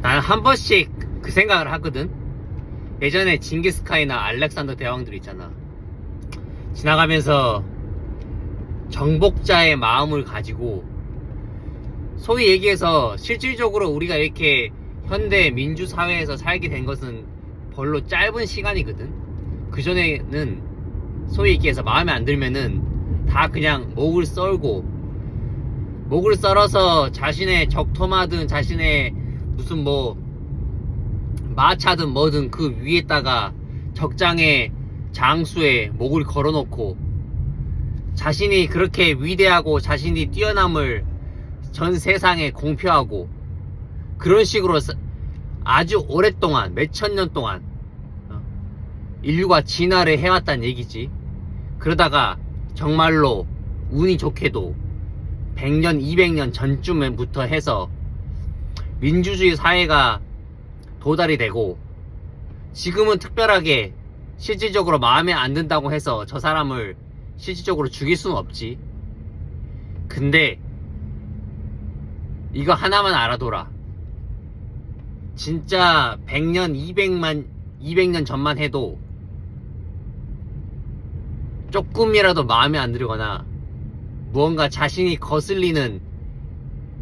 난한 번씩 그 생각을 하거든. 예전에 징기스칸이나 알렉산더 대왕들 있잖아. 지나가면서 정복자의 마음을 가지고 소위 얘기해서 실질적으로 우리가 이렇게 현대 민주 사회에서 살게 된 것은 별로 짧은 시간이거든. 그 전에는 소위 얘기해서 마음에 안 들면은 다 그냥 목을 썰고 목을 썰어서 자신의 적토마든 자신의 무슨 뭐 마차든 뭐든 그 위에다가 적장의 장수에 목을 걸어놓고 자신이 그렇게 위대하고 자신이 뛰어남을 전 세상에 공표하고 그런 식으로 사- 아주 오랫동안 몇천 년 동안 어, 인류가 진화를 해왔단 얘기지. 그러다가 정말로 운이 좋게도 100년, 200년 전쯤부터 해서 민주주의 사회가 도달이 되고 지금은 특별하게 실질적으로 마음에 안 든다고 해서 저 사람을 실질적으로 죽일 수는 없지. 근데 이거 하나만 알아둬라. 진짜 100년, 200만, 200년 전만 해도 조금이라도 마음에 안 들거나 무언가 자신이 거슬리는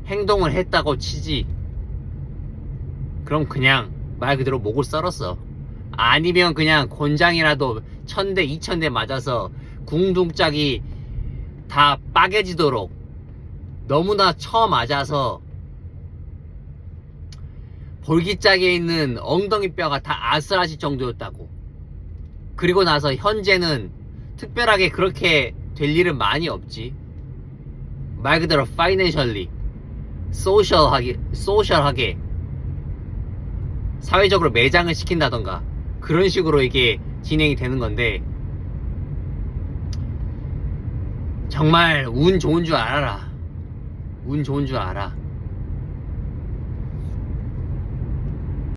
행동을 했다고 치지. 그럼 그냥 말 그대로 목을 썰었어. 아니면 그냥 곤장이라도 천대, 이천대 맞아서 궁둥짝이 다 빠개지도록 너무나 쳐 맞아서 볼기짝에 있는 엉덩이 뼈가 다 아슬아질 정도였다고. 그리고 나서 현재는 특별하게 그렇게 될 일은 많이 없지. 말 그대로 파이낸셜리, 소셜하게, 소셜하게 사회적으로 매장을 시킨다던가 그런 식으로 이게 진행이 되는 건데 정말 운 좋은 줄 알아라. 운 좋은 줄 알아.